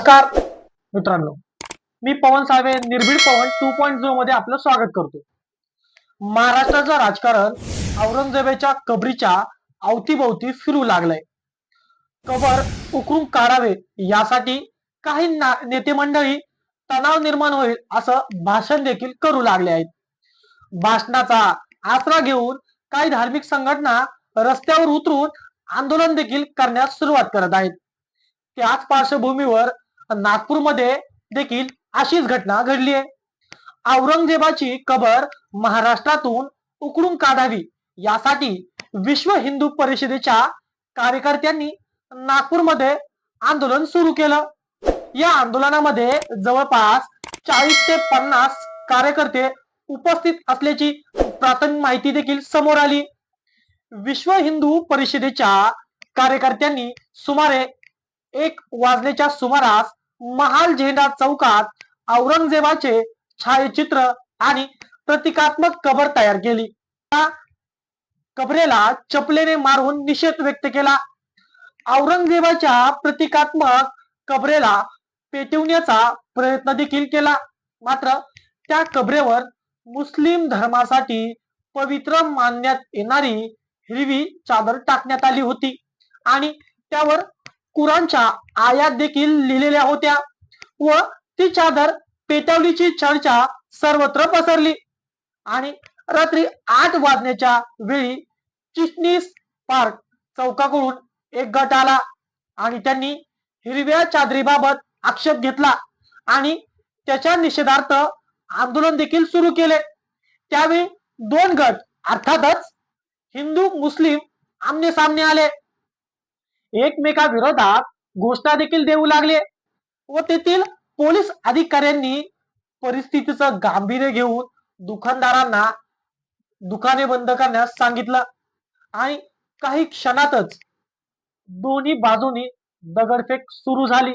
नमस्कार मित्रांनो. मी पवन सावे निर्भीड पवन टू पॉईंट झिरो मध्ये आपलं स्वागत करतो. महाराष्ट्राचं राजकारण औरंगजेबाच्या कबरीच्या अवतीभोवती फिरू लागलंय. कबर उकरून काढावे यासाठी काही नेते मंडळी तणाव निर्माण होईल असं भाषण देखील करू लागले आहेत. भाषणाचा आसरा घेऊन काही धार्मिक संघटना रस्त्यावर उतरून आंदोलन देखील करण्यास सुरुवात करत आहेत. त्याच पार्श्वभूमीवर नागपूरमध्ये देखील अशीच घटना घडली आहे. औरंगजेबाची कबर महाराष्ट्रातून उकळून काढावी यासाठी विश्व हिंदू परिषदेच्या कार्यकर्त्यांनी नागपूरमध्ये आंदोलन सुरू केलं. या आंदोलनामध्ये जवळपास चाळीस ते पन्नास कार्यकर्ते उपस्थित असल्याची प्राथमिक माहिती देखील समोर आली. विश्व हिंदू परिषदेच्या कार्यकर्त्यांनी सुमारे एक वाजण्याच्या सुमारास महाल झेंडा चौकात औरंगजेबाचे छायाचित्र आणि प्रतिकात्मक कबर तयार केली. त्या कबरेला चपलेने मारून निषेध व्यक्त केला. औरंगजेबाच्या प्रतिकात्मक कबरेला पेटवण्याचा प्रयत्न देखील केला. मात्र त्या कबरेवर मुस्लिम धर्मासाठी पवित्र मानण्यात येणारी हिरवी चादर टाकण्यात आली होती आणि त्यावर कुराणच्या आयात देखील लिहिलेल्या होत्या व ती चादर पेटवलीची चर्चा सर्वत्र पसरली. आणि रात्री आठ वाजण्याच्या वेळी चिटणीस पार्क चौकाकडून एक गट आला आणि त्यांनी हिरव्या चादरीबाबत आक्षेप घेतला आणि त्याच्या निषेधार्थ आंदोलन देखील सुरू केले. त्यावेळी दोन गट अर्थातच हिंदू मुस्लिम आमने सामने आले. एकमेकाविरोधात घोषणा देखील देऊ लागले. व तेथील पोलीस अधिकाऱ्यांनी परिस्थितीचं गांभीर्य घेऊन दुकानदारांना दुकाने बंद करण्यास सांगितलं. आणि काही क्षणातच दोन्ही बाजूनी दगडफेक सुरू झाली.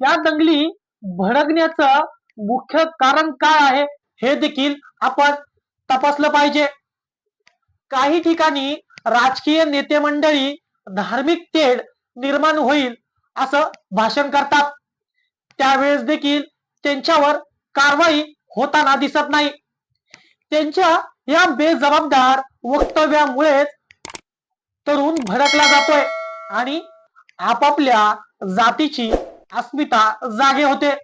या दंगली भडकण्याचं मुख्य कारण काय आहे हे देखील आपण तपासलं पाहिजे. काही ठिकाणी राजकीय नेते मंडळी धार्मिक तेढ निर्माण होईल असं भाषण करतात. त्यावेळेस देखील त्यांच्यावर कारवाई होताना दिसत नाही. त्यांच्या या बेजबाबदार वक्तव्यामुळेच तरुण भडकला जातोय आणि आपापल्या जातीची अस्मिता जागे होते.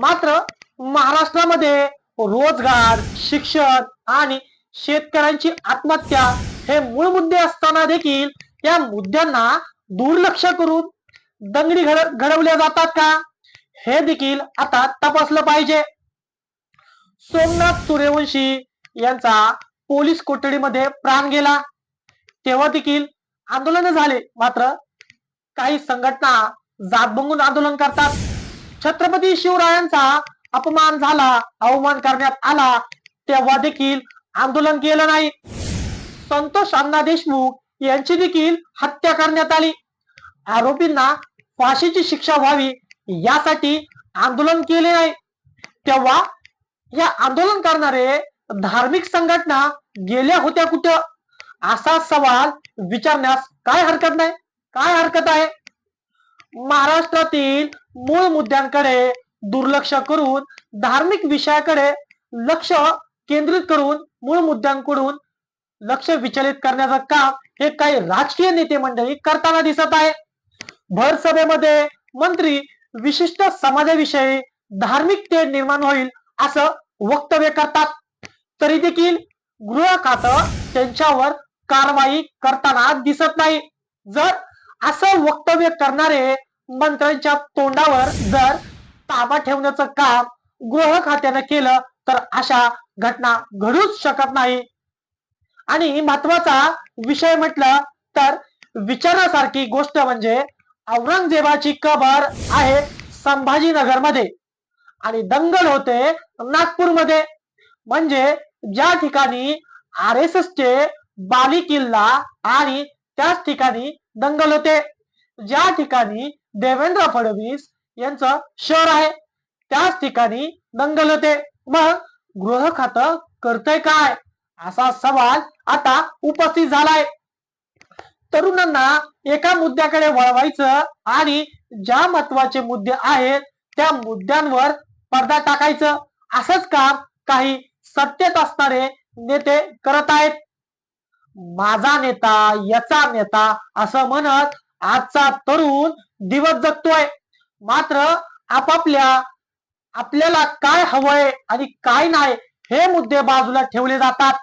मात्र महाराष्ट्रामध्ये रोजगार शिक्षण आणि शेतकऱ्यांची आत्महत्या हे मूळ मुद्दे असताना देखील या मुद्द्यांना दुर्लक्ष करून दंगली घड घडवल्या जातात का? हे देखील आता तपासलं पाहिजे. सोमनाथ सूर्यवंशी यांचा पोलीस कोठडीमध्ये प्राण गेला. तेव्हा देखील आंदोलन झाले. मात्र काही संघटना जात बंगून आंदोलन करतात. छत्रपती शिवरायांचा अपमान झाला अवमान करण्यात आला तेव्हा देखील आंदोलन केलं नाही. संतोष अण्णा देशमुख यांची देखील हत्या करण्यात आली. आरोपींना फाशीची शिक्षा व्हावी यासाठी आंदोलन केले नाही तेव्हा या आंदोलन करणारे धार्मिक संघटना गेल्या होत्या कुठं? असा सवाल विचारण्यास काय हरकत नाही. काय हरकत आहे? महाराष्ट्रातील मूळ मुद्द्यांकडे दुर्लक्ष करून धार्मिक विषयाकडे लक्ष केंद्रित करून मूळ मुद्द्यांकडून लक्ष विचलित करण्याचं काम हे काही राजकीय नेते मंडळी करताना दिसत आहे. भर सभेमध्ये मंत्री विशिष्ट समाजाविषयी धार्मिक तेढ निर्माण होईल असं वक्तव्य करतात. तरी देखील गृह खातं त्यांच्यावर कारवाई करताना दिसत नाही. जर असं वक्तव्य करणारे मंत्र्यांच्या तोंडावर जर ताबा ठेवण्याचं काम गृह खात्यानं केलं तर अशा घटना घडूच शकत नाही. आणि महत्त्वाचा विषय म्हटलं तर विचारासारखी गोष्ट म्हणजे औरंगजेबाची कबर आहे संभाजीनगरमध्ये आणि दंगल होते नागपूरमध्ये. म्हणजे ज्या ठिकाणी आर एस एसचे बाली किल्ला आणि त्याच ठिकाणी दंगल होते. ज्या ठिकाणी देवेंद्र फडणवीस यांचं शहर आहे त्याच ठिकाणी दंगल होते. मग गृह खातं करतय काय? असा सवाल आता उपस्थित झालाय. तरुणांना एका मुद्द्याकडे वळवायचं आणि ज्या महत्त्वाचे मुद्दे आहेत त्या मुद्द्यांवर पडदा टाकायचं. असंच काम काही सत्तेत असणारे नेते करत आहेत. माझा नेता याचा नेता असं म्हणत आजचा तरुण दिवस जगतोय. मात्र आपापल्या आपल्याला काय हवंय आणि काय नाही हे मुद्दे बाजूला ठेवले जातात.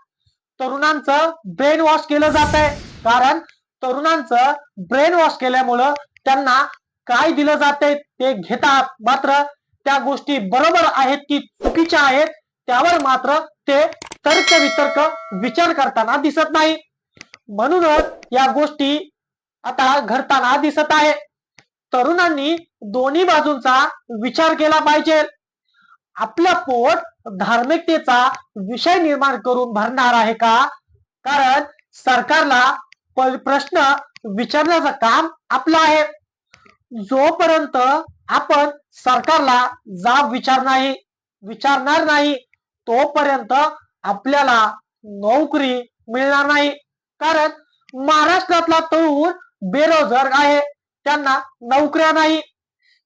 तरुणांचं ब्रेन वॉश केलं जात आहे कारण तरुणांचं ब्रेन वॉश केल्यामुळं त्यांना काय दिलं जाते ते घेतात. मात्र त्या गोष्टी बरोबर आहेत की चुकीच्या आहेत त्यावर मात्र ते तर्क वितर्क विचार करताना दिसत नाही. म्हणूनच या गोष्टी आता घडताना दिसत आहे. तरुणांनी दोन्ही बाजूंचा विचार केला पाहिजे. आपलं पोट धार्मिकतेचा विषय निर्माण करून भरणार आहे का? कारण सरकारला प्रश्न विचारण्याचं काम आपलं आहे. जोपर्यंत आपण सरकारला जाब विचार नाही विचारणार नाही तोपर्यंत आपल्याला नोकरी मिळणार नाही. कारण महाराष्ट्रातला तरुण बेरोजगार आहे. त्यांना नोकऱ्या नाही.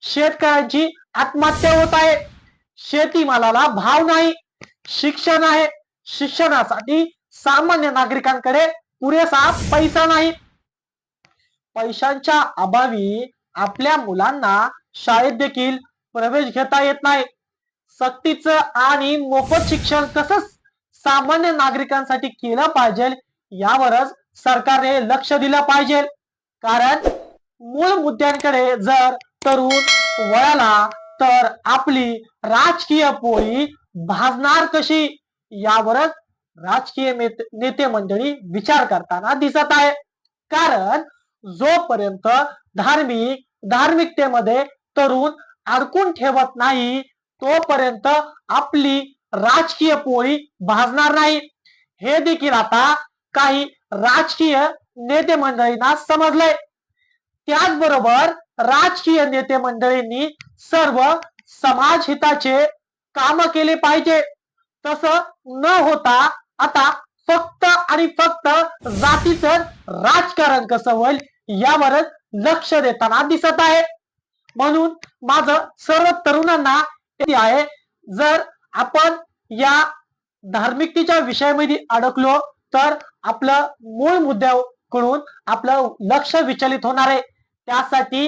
शेतकऱ्यांची आत्महत्या होत आहे. शेतीमालाला भाव नाही शिक्षण आहे. शिक्षणासाठी सामान्य नागरिकांकडे पुरेसा पैसा नाही. पैशांच्या अभावी आपल्या मुलांना शाळेत देखील प्रवेश घेता येत नाही. सक्तीचं आणि मोफत शिक्षण कसं सामान्य नागरिकांसाठी केलं पाहिजे यावरच सरकारने लक्ष दिलं पाहिजे. कारण मूळ मुद्द्यांकडे जर तरुण वळाला तर आपली राजकीय पोळी भाजणार कशी यावरच राजकीय नेते मंडळी विचार करताना दिसत आहे. कारण जोपर्यंत धार्मिक धार्मिकतेमध्ये तरुण अडकून ठेवत नाही तोपर्यंत आपली राजकीय पोळी भाजणार नाही. हे देखील आता काही राजकीय नेते मंडळींना समजलंय. त्याचबरोबर राजकीय नेते मंडळींनी सर्व समाज हिताचे काम केले पाहिजे. तस न होता आता फक्त आणि फक्त जातीचं राजकारण कसं होईल यावरच लक्ष देताना दिसत आहे. म्हणून माझं सर्व तरुणांना आहे जर आपण या धार्मिकतेच्या विषयामध्ये अडकलो तर आपलं मूळ मुद्द्याकडून आपलं लक्ष विचलित होणार आहे. त्यासाठी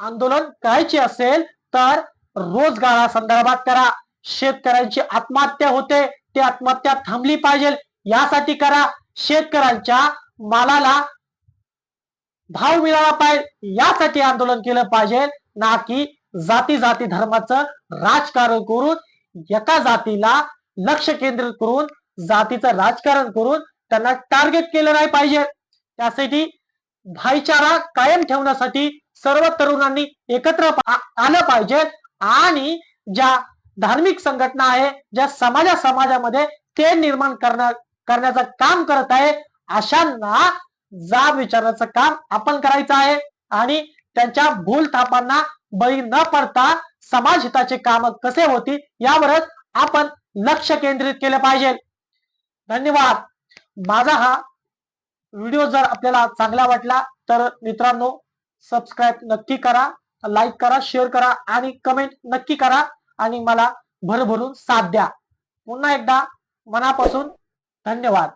आंदोलन करायचे असेल तर रोजगारासंदर्भात करा. शेतकऱ्यांची आत्महत्या होते ती आत्महत्या थांबली पाहिजे. यासाठी करा. शेतकऱ्यांच्या मालाला भाव मिळाला पाहिजे. यासाठी आंदोलन केलं पाहिजे. ना की जाती जाती धर्माचं राजकारण करून एका जातीला लक्ष केंद्रित करून जातीचं राजकारण करून त्यांना टार्गेट केलं नाही पाहिजे. त्यासाठी भाईचारा कायम ठेवण्यासाठी सर्व तरुणांनी एकत्र आलं पाहिजे. आणि ज्या धार्मिक संघटना आहे ज्या समाजा समाजामध्ये ते निर्माण करण्या करण्याचं काम करत आहे अशांना जाब विचारण्याचं काम आपण करायचं आहे. आणि त्यांच्या भूल थापांना बळी न पडता समाज हिताचे काम कसे होती यावरच आपण लक्ष केंद्रित केलं पाहिजे. धन्यवाद. माझा हा व्हिडिओ जर आपल्याला चांगला वाटला तर मित्रांनो सबस्क्राईब नक्की करा लाईक करा शेअर करा आणि कमेंट नक्की करा आणि मला भरभरून साथ द्या. पुन्हा एकदा मनापासून धन्यवाद.